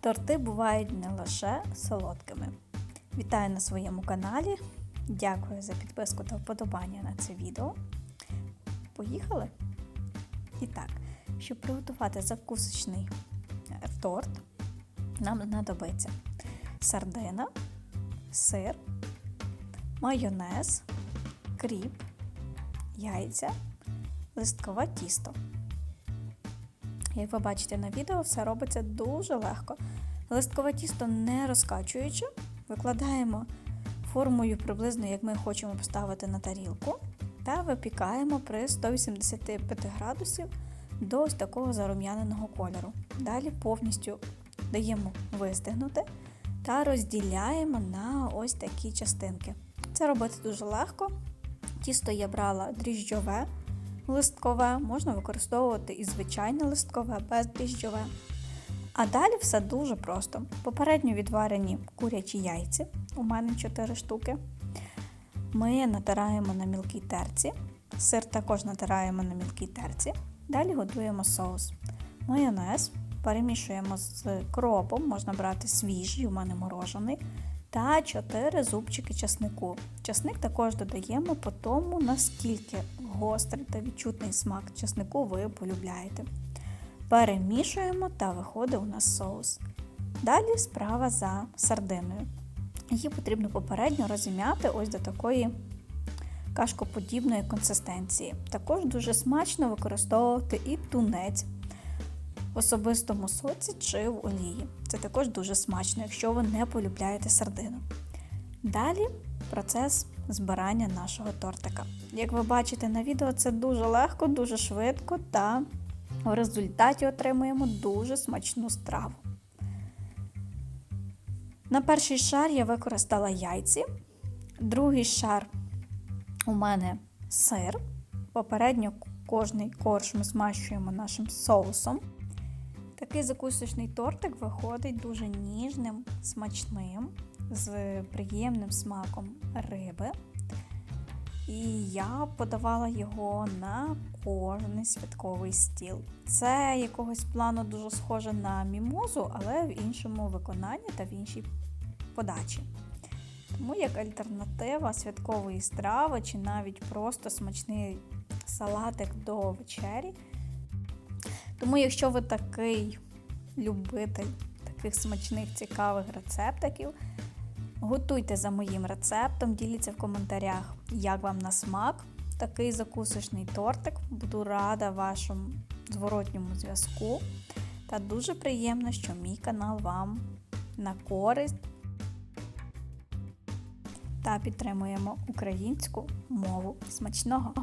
Торти бувають не лише солодкими. Вітаю на своєму каналі. Дякую за підписку та вподобання на це відео. Поїхали! І так, щоб приготувати закусочний е, торт, нам знадобиться сардина, сир, майонез, кріп, яйця, листкове тісто. Як ви бачите на відео, все робиться дуже легко. Листкове тісто не розкачуючи, викладаємо формою приблизно, як ми хочемо поставити на тарілку, та випікаємо при 185 градусів до ось такого зарум'яненого кольору. Далі повністю даємо вистигнути та розділяємо на ось такі частинки. Це робити дуже легко. Тісто я брала дріжджове листкове, можна використовувати і звичайне листкове, бездріжджове. А далі все дуже просто. Попередньо відварені курячі яйці, у мене 4 штуки. Ми натираємо на мілкій терці. Сир також натираємо на мілкій терці. Далі готуємо соус. Майонез перемішуємо з кропом, можна брати свіжий, у мене морожений. Та 4 зубчики часнику. Часник також додаємо по тому, наскільки гострий та відчутний смак часнику ви полюбляєте. Перемішуємо та виходить у нас соус. Далі справа за сардиною. Її потрібно попередньо розім'яти ось до такої кашкоподібної консистенції. Також дуже смачно використовувати і тунець в особистому соці чи в олії. Це також дуже смачно, якщо ви не полюбляєте сардину. Далі процес збирання нашого тортика. Як ви бачите на відео, це дуже легко, дуже швидко та в результаті отримуємо дуже смачну страву. На перший шар я використала яйці, другий шар у мене сир. Попередньо кожний корж ми змащуємо нашим соусом. Такий закусочний тортик виходить дуже ніжним, смачним, з приємним смаком риби. І я подавала його на кожний святковий стіл. Це якогось плану дуже схоже на мімозу, але в іншому виконанні та в іншій подачі. Тому як альтернатива святкової страви чи навіть просто смачний салатик до вечері. Тому, якщо ви такий любитель таких смачних, цікавих рецептиків, готуйте за моїм рецептом, діліться в коментарях, як вам на смак такий закусочний тортик. Буду рада вашому зворотньому зв'язку. Та дуже приємно, що мій канал вам на користь та підтримуємо українську мову. Смачного!